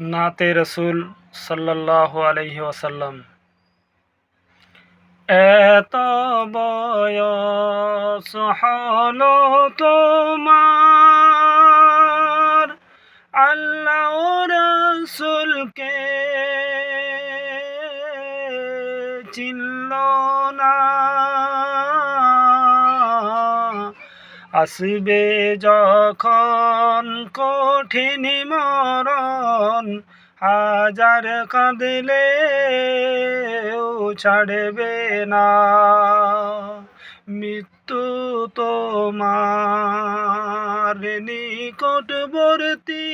নাতে রসুল সাল্লাহ আলহি ওয়াসাল্লাম। এত বয়স হলো তোমার আল্লাহ রসুলকে চিনল না। আসবে যখন কঠিন মরণ, হাজার কাঁদলে ছাড়বে না। মৃত্যু তোমার নিকটবর্তী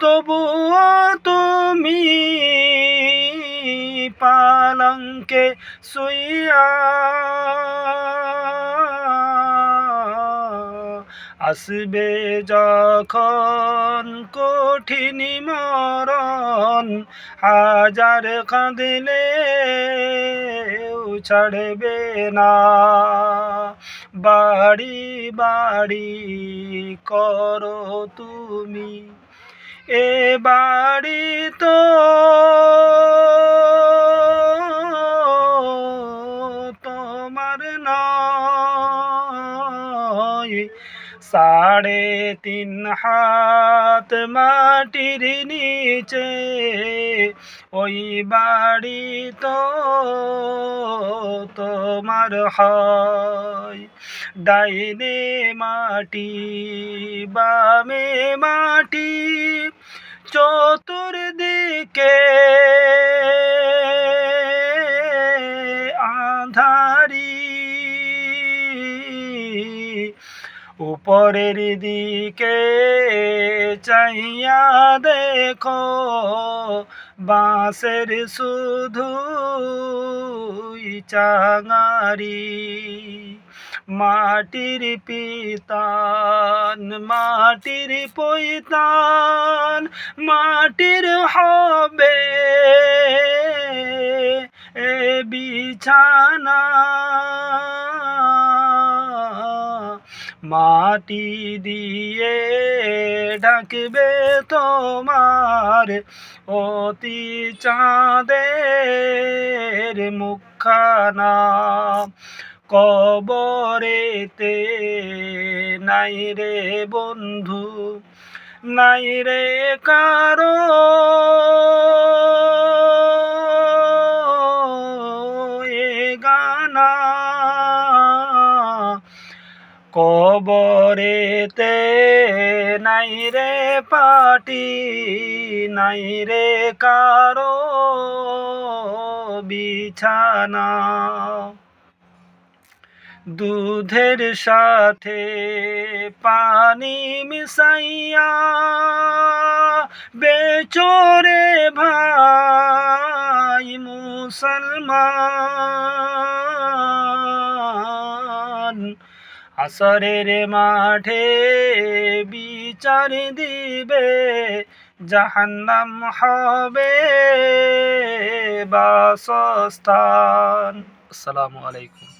তবুও তুমি পালঙ্কে শুইয়া আসবে যখন কঠিন মরণ, হাজার কাঁদলে ছাড়বে না। বাড়ি বাড়ি করো তুমি, এ বাড়ি তো তোমার নয়। সাড়ে তিন হাত মাটির নিচে ওই বাড়ি তো তোমার হয় ডাইনে মাটি বামে মাটি চতুর্দিকে উপরের দিকে চাইয়া দেখো, বাঁশের শুধু চাঙারি মাটির পিতান, মাটির পৈতান, মাটির হবে এ বিছানা। মাটি দিয়ে ঢাকবে তোমার অতি চাঁদের মুখানা কবরেতে নাই রে বন্ধু, নাই রে কারও। এ গানা কবরেতে নাই রে পাটি, নাই রে কারও বিছানা। দুধের সাথে পানি মিশাইয়া বেচরে ভাই মুসলমান। আসরের মাঠে বিচার দিবে জাহান্নাম হবে বাসস্থান। আসসালামু আলাইকুম।